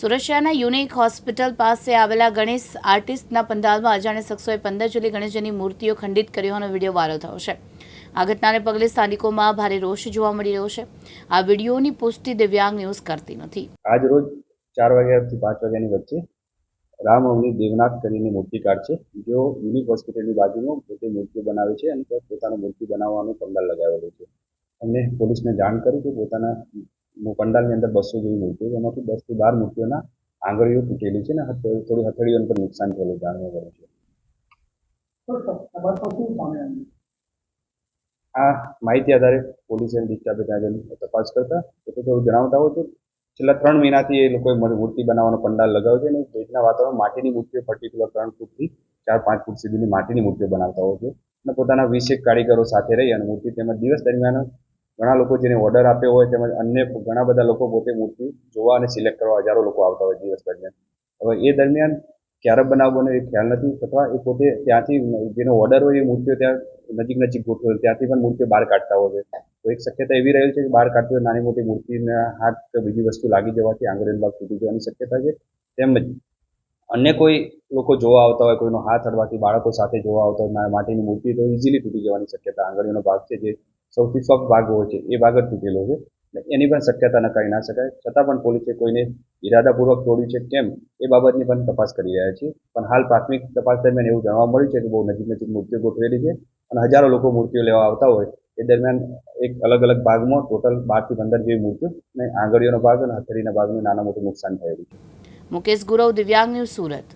શહેરના unique hospital પાસે આવેલા ગણેશ આર્ટિસ્ટના પંડાલમાં અજાણે શખ્સોએ પંદર જેટલી ગણેશજીની મૂર્તિઓ ખંડિત કરી હોવાનો વીડિયો વાયરલ થયો છે. આ ઘટનાને પગલે સ્થાનિકોમાં ભારે રોષ જોવા મળી રહ્યો છે. આ વિડીયોની પુષ્ટિ દિવ્યાંગ ન્યૂઝ કરતી નથી. આજ રોજ ચાર વાગ્યાથી પાંચ વાગ્યાની વચ્ચે રામનવમી દેવનાથ કરીને મૂર્તિકાર છે. જેઓ યુનિક હોસ્પિટલની બાજુમાં પોતે મૂર્તિ બનાવે છે અને પોતાનું મૂર્તિ બનાવવાનું પંડાલ લગાવેલો છે. અમને પોલીસને જાણ કરી કે પોતાના પંડાલની અંદર બસો જેવી મૂર્તિઓ છે. એમાંથી દસથી બાર મૂર્તિઓના આંગળીઓ તૂટેલી છે ને થોડી હથેળીઓને પણ નુકસાન થયેલું જાણવા મળે છે. આ માહિતી આધારે પોલીસે ડિસ્ટાફે ત્યાં તપાસ કરતા એટલે થોડું જણાવતા હોય તો છેલ્લા ત્રણ મહિનાથી એ લોકોએ મૂર્તિ બનાવવાનો પંડાલ લગાવ્યો છે અને ભેજના વાતાવરણ માટીની મૂર્તિઓ પર્ટિક્યુલર ત્રણ ફૂટથી ચાર, પાંચ ફૂટ સુધીની માટીની મૂર્તિઓ બનાવતા હોય છે. અને પોતાના વીસેક કારીગરો સાથે રહી અને મૂર્તિ તેમજ દિવસ દરમિયાન ઘણા લોકો જેને ઓર્ડર આપ્યો હોય તેમજ અન્ય ઘણા બધા લોકો પોતે મૂર્તિ જોવા અને સિલેક્ટ કરવા હજારો લોકો આવતા હોય દિવસ દરમિયાન. હવે એ દરમિયાન ક્યારે બનાવવાનો એ ખ્યાલ નથી, અથવા એ પોતે ત્યાંથી જેનો ઓર્ડર હોય એ મૂર્તિઓ ત્યાં નજીક નજીક ગોઠવેલ ત્યાંથી પણ મૂર્તિઓ બહાર કાઢતા હોય છે. તો એક શક્યતા એવી રહેલ છે કે બહાર કાઢતી હોય, નાની મોટી મૂર્તિના હાથ કે બીજી વસ્તુ લાગી જવાથી આંગળીનો ભાગ તૂટી જવાની શક્યતા છે. તેમજ અન્ય કોઈ લોકો જોવા આવતા હોય, કોઈનો હાથ અડવાથી બાળકો સાથે જોવા આવતા હોય માટીની મૂર્તિ તો ઇઝીલી તૂટી જવાની શક્યતા આંગળીનો ભાગ છે જે સૌથી સોફ્ટ ભાગ હોય છે, એ ભાગ જ તૂટેલો છે. એની પણ શક્યતા નકારી ના શકાય. છતાં પણ પોલીસે કોઈને ઇરાદાપૂર્વક તોડ્યું છે કેમ, એ બાબતની પણ તપાસ કરી રહ્યા છે. પણ હાલ પ્રાથમિક તપાસ દરમિયાન એવું જાણવા મળ્યું છે કે બહુ નજીક નજીક મૂર્તિઓ ગોઠવેલી છે અને હજારો લોકો મૂર્તિઓ લેવા આવતા હોય. એ દરમિયાન એક અલગ અલગ ભાગમાં ટોટલ બારથી પંદર જેવી મૂર્તિઓ અને આંગળીઓનો ભાગ અને હથેળીના ભાગનું નાના મોટું નુકસાન થયેલું છે. મુકેશ ગુરવ, દિવ્યાંગ ન્યૂઝ સુરત.